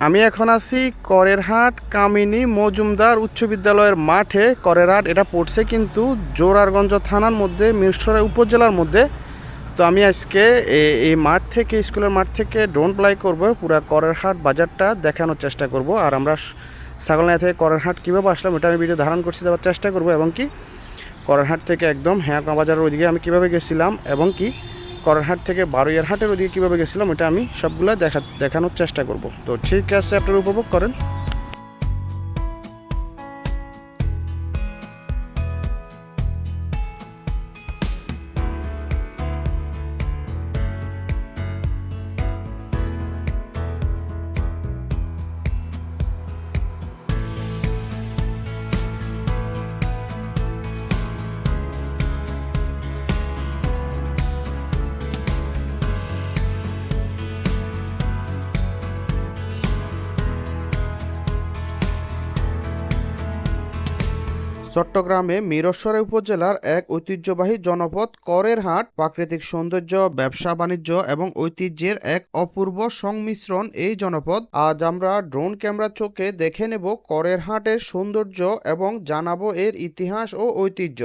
আমি এখন আছি করেরহাট কামিনী মজুমদার উচ্চ বিদ্যালয়ের মাঠে। করেরহাট, এটা পড়ছে কিন্তু জোরারগঞ্জ থানার মধ্যে, মিরসরাই উপজেলার মধ্যে। তো আমি আজকে এই মাঠ থেকে, স্কুলের মাঠ থেকে ড্রোন প্লাই করব, পুরা করেরহাট বাজারটা দেখানোর চেষ্টা করব। আর আমরা স- ছাগলনাইয়া থেকে করেরহাট কীভাবে আসলাম, এটা আমি ভিডিও ধারণ করছি, দেওয়ার চেষ্টা করব। এবং কি, করেরহাট থেকে একদম হ্যাঁ বাজারের ওইদিকে আমি কীভাবে গেছিলাম, এবং কি করহাট থেকে বারো হাটের ওদিকে কীভাবে গেছিলাম, ওটা আমি সবগুলো দেখা দেখানোর চেষ্টা করব। তো ঠিক আছে, আপনারা উপভোগ করেন। চট্টগ্রামে মিরসরাই উপজেলার এক ঐতিহ্যবাহী জনপদ করের হাট প্রাকৃতিক সৌন্দর্য, ব্যবসা, বাণিজ্য এবং ঐতিহ্যের এক অপূর্ব সংমিশ্রণ এই জনপদ। আজ আমরা ড্রোন ক্যামেরা চোখে দেখে নেব করের হাটের সৌন্দর্য এবং জানাব এর ইতিহাস ও ঐতিহ্য।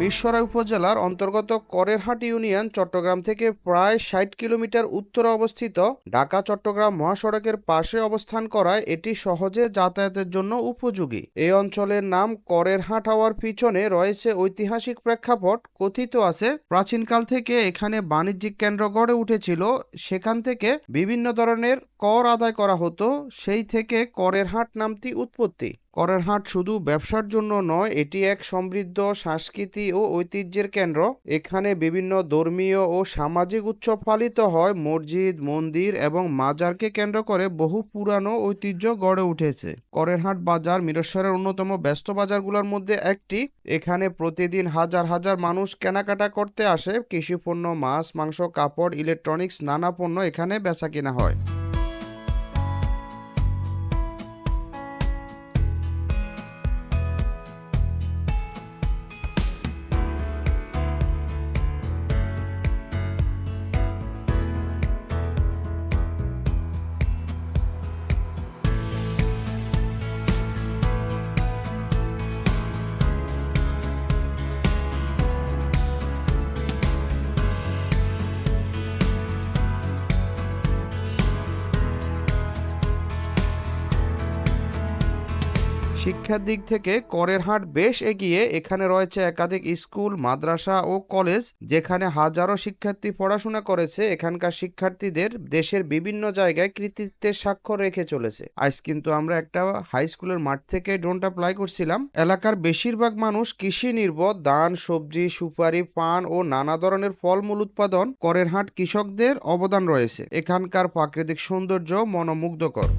মিরসরাই উপজেলার অন্তর্গত করেরহাট ইউনিয়ন, চট্টগ্রাম থেকে প্রায় ষাট কিলোমিটার উত্তরে অবস্থিত। ঢাকা, চট্টগ্রাম মহাসড়কের পাশে অবস্থান করায় এটি সহজে যাতায়াতের জন্য উপযোগী। এই অঞ্চলের নাম করেরহাট হওয়ার পিছনে রয়েছে ঐতিহাসিক প্রেক্ষাপট, কথিত আছে, প্রাচীনকাল থেকে এখানে বাণিজ্যিক কেন্দ্র গড়ে উঠেছিল। সেখান থেকে বিভিন্ন ধরনের কর আদায় করা হতো, সেই থেকে করের হাট নামটি উৎপত্তি। করের হাট শুধু ব্যবসার জন্য নয়, এটি এক সমৃদ্ধ সংস্কৃতি ও ঐতিহ্যের কেন্দ্র। এখানে বিভিন্ন ধর্মীয় ও সামাজিক উৎসব পালিত হয়। মসজিদ, মন্দির এবং মাজারকে কেন্দ্র করে বহু পুরানো ঐতিহ্য গড়ে উঠেছে। করেরহাট বাজার মিরসরের অন্যতম ব্যস্ত বাজারগুলোর মধ্যে একটি। এখানে প্রতিদিন হাজার হাজার মানুষ কেনাকাটা করতে আসে। কৃষিপণ্য, মাছ, মাংস, কাপড়, ইলেকট্রনিক্স, নানা পণ্য এখানে বেচা কেনা হয়। শিক্ষার দিক থেকে করের হাট বেশ এগিয়ে এখানে রয়েছে একাধিক স্কুল, মাদ্রাসা ও কলেজ যেখানে হাজারো শিক্ষার্থী পড়াশোনা করেছে। এখানকার শিক্ষার্থীদের দেশের বিভিন্ন জায়গায় কৃতিত্বের স্বাক্ষর রেখে চলেছে। আজ কিন্তু আমরা একটা হাই স্কুলের মাঠ থেকে ড্রোনটা প্লাই করছিলাম। এলাকার বেশিরভাগ মানুষ কৃষি নির্ভর, ধান, সবজি, সুপারি, পান ও নানা ধরনের ফলমূল উৎপাদন, করের হাট কৃষকদের অবদান রয়েছে। এখানকার প্রাকৃতিক সৌন্দর্য মনোমুগ্ধকর।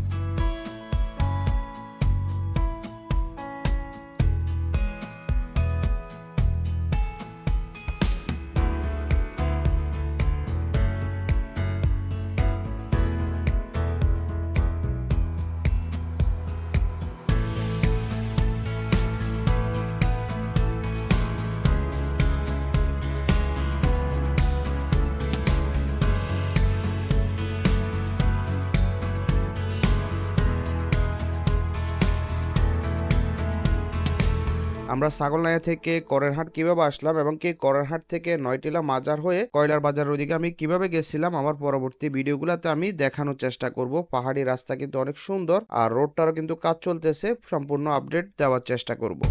আমরা ছাগলনাইয়া থেকে করেরহাট কীভাবে আসলাম এবং কি করেরহাট থেকে নয়টিলা মাজার হয়ে কয়লার বাজার ওদিকে আমি কীভাবে গেছিলাম, আমার পরবর্তী ভিডিওগুলোতে আমি দেখানোর চেষ্টা করব। পাহাড়ি রাস্তা কিন্তু অনেক সুন্দর আর রোডটারও কিন্তু কাজ চলতেছে, সম্পূর্ণ আপডেট দেওয়ার চেষ্টা করব।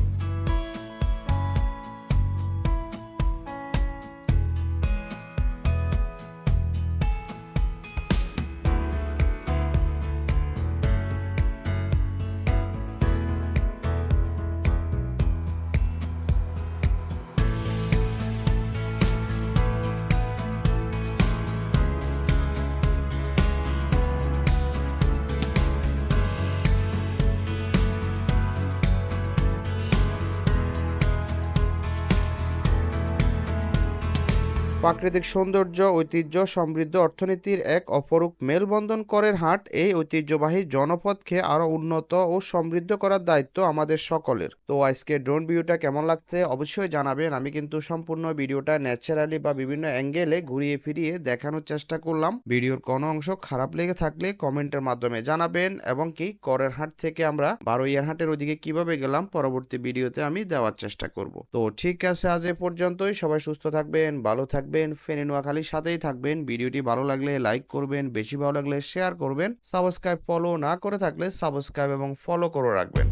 প্রাকৃতিক সৌন্দর্য, ঐতিহ্য, সমৃদ্ধ অর্থনীতির এক অপরূপ মেলবন্ধন করের হাট, এই ঐতিহ্যবাহী জনপদকে আরও উন্নত ও সমৃদ্ধ করার দায়িত্ব আমাদের সকলের। তো আজকে ড্রোন ভিউটা কেমন লাগছে অবশ্যই জানাবেন। আমি কিন্তু সম্পূর্ণ ভিডিওটা ন্যাচারালি বা বিভিন্ন অ্যাঙ্গেলে ঘুরিয়ে ফিরিয়ে দেখানোর চেষ্টা করলাম। ভিডিওর কোনো অংশ খারাপ লেগে থাকলে কমেন্টের মাধ্যমে জানাবেন এবং কি করের হাট থেকে আমরা বারোইয়ার হাটের ওদিকে কীভাবে গেলাম পরবর্তী ভিডিওতে আমি দেওয়ার চেষ্টা করব। তো ঠিক আছে, আজ এ পর্যন্তই। সবাই সুস্থ থাকবেন, ভালো থাকবেন, ফেনে নোয়াখালীর সাথেই থাকবেন। ভিডিওটি ভালো লাগলে লাইক করবেন, বেশি ভালো লাগলে শেয়ার করবেন। সাবস্ক্রাইব ফলো না করে থাকলে সাবস্ক্রাইব এবং ফলো করে রাখবেন।